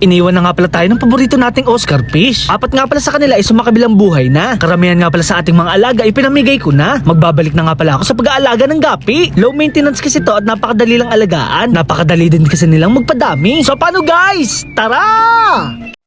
Iniwan na nga pala tayo ng paborito nating Oscar fish. Apat nga pala sa kanila ay sumakabilang buhay na. Karamihan nga pala sa ating mga alaga ay pinamigay ko na. Magbabalik na nga pala ako sa pag-aalaga ng gapi. Low maintenance kasi to at napakadali lang alagaan. Napakadali din kasi nilang magpadami. So paano guys? Tara!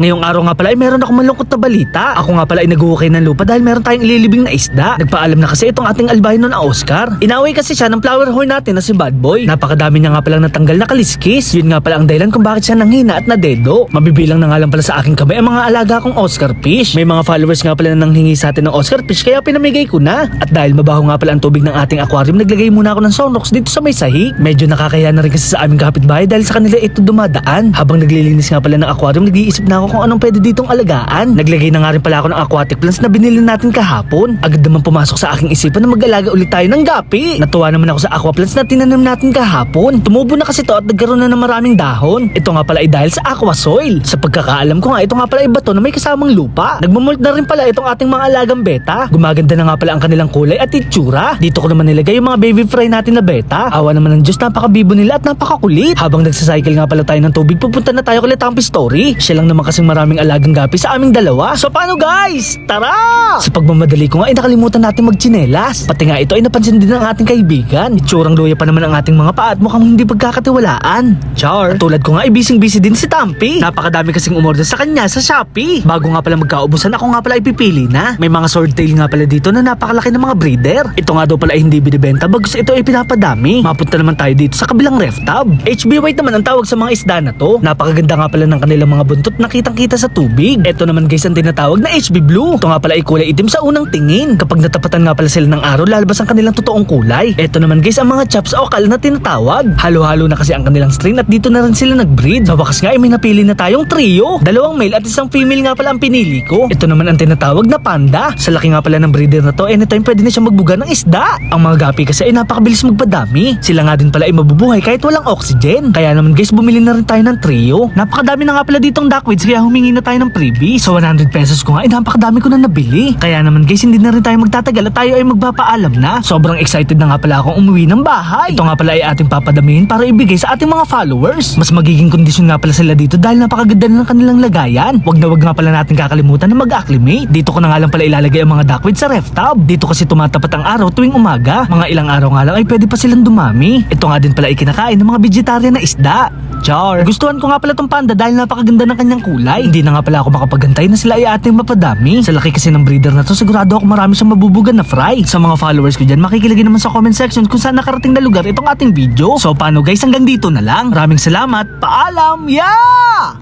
Ngayong araw nga pala ay meron ako malungkot na balita. Ako nga pala ay nag-uukay ng lupa dahil meron tayong ililibing na isda. Nagpaalam na kasi itong ating albino na Oscar. Inaway kasi siya ng flower horn natin na si Bad Boy. Napakadami niya nga palang natanggal na kaliskis. Yun nga pala ang dahilan kung bakit siya nanghina at nadedo. Mabibilang na nga lang pala sa aking kamay ang mga alaga kong Oscar fish. May mga followers nga pala na nanghingi sa atin ng Oscar fish kaya pinamigay ko na. At dahil mabaho nga pala ang tubig ng ating aquarium, naglagay muna ako ng Sonrox dito sa may sahig. Medyo nakakaya na rin kasi sa aming kapitbahay dahil sa kanila ito dumadaan. Habang naglilinis nga pala ng aquarium, nag-iisip na ako kung anong pwede ditong alagaan. Naglagay na nga rin pala ako ng aquatic plants na binili natin kahapon. Agad naman pumasok sa aking isipan na mag-alaga ulit tayo ng gapi. Natuwa naman ako sa aqua plants na tinanim natin kahapon. Tumubo na kasi to at nagkaroon na ng maraming dahon. Ito nga pala ay dahil sa aqua soil. Sa pagkakaalam ko nga, ito nga pala ay bato na may kasamang lupa. Nagmumult na rin pala itong ating mga alagang beta. Gumaganda na nga pala ang kanilang kulay at itsura. Dito ko naman nilagay yung mga baby fry natin na beta. Awa naman ng Diyos, napakabibo nila at napakakulit. Habang nagsacycle nga pala tayo ng tubig, pupunta na tayo kay Tampi Story. Siya lang naman kasing maraming alagang gapi sa aming dalawa. So paano guys? Tara! Sa pagmamadali ko nga ay nakalimutan natin magtsinelas. Pati nga ito ay napansin din ng ating kaibigan. Itsurang luya pa naman ang ating mga paa at mukhang hindi pagkakatiwalaan. Char. At tulad ko nga ay busy-busy din si Tampi. Napakadami kasing umorder sa kanya sa Shopee. Bago nga pala magkaubusan ako nga pala ay pipili na. May mga swordtail nga pala dito na napakalaki ng mga breeder. Ito nga daw pala ay hindi binibenta bagus ito ay pinapadami. Mapunta naman tayo dito sa kabilang ref tub. HB White naman ang tawag sa mga isda na to. Napakaganda nga pala ng kanilang mga buntot na kitang-kita sa tubig. Ito naman guys ang tinatawag na HB Blue. Ito nga pala ay kulay itim sa unang tingin. Kapag natapatan nga pala sila ng araw, lalabas ang kanilang totoong kulay. Ito naman guys ang mga chops o kal na tinatawag. Halo-halo na kasi ang kanilang strain at dito na rin sila nag-breed. Sa wakas nga ay may napili na tayong trio. Dalawang male at isang female nga pala ang pinili ko. Ito naman ang tinatawag na panda. Sa laki nga pala ng breeder na to, anytime pwede na siya magbuga ng isda. Ang mga gapi kasi ay napakabilis magpadami. Sila nga din pala ay mabubuhay kahit walang oxygen. Kaya naman guys, bumili na rin tayo ng trio. Napakadami na nga pala ditong duckweeds kaya humingi na tayo ng freebie. So 100 pesos ko nga, ay napakadami ko na nabili. Kaya naman guys, hindi na rin tayo magtatagal at tayo ay magpapaalam na. Sobrang excited na nga pala akong umuwi ng bahay. Ito nga pala ay ating papadamihin para ibigay sa ating mga followers. Mas magiging kondisyon nga pala sila dito dahil napakaganda na ng kanilang lagayan. Wag na wag nga pala natin kakalimutan na mag-acclimate. Dito ko na nga lang pala ilalagay ang mga duckweeds sa ref tub. Dito kasi tumatapat ang araw tuwing umaga. Mga ilang araw nga lang ay pwede pa silang dumami. Ito nga din pala ay kinakain ng mga vegetarian na isda. Char. Gustuhan ko nga pala tong panda dahil napakaganda ng kanyang kulay. Hindi na nga pala ako makapagantay na sila ay ating mapadami. Sa laki kasi ng breeder na to, sigurado ako marami siyang mabubugan na fry. Sa mga followers ko dyan, makikilagay naman sa comment section kung saan nakarating na lugar itong ating video. So paano guys, hanggang dito na lang. Maraming salamat. Paalam! Yeah!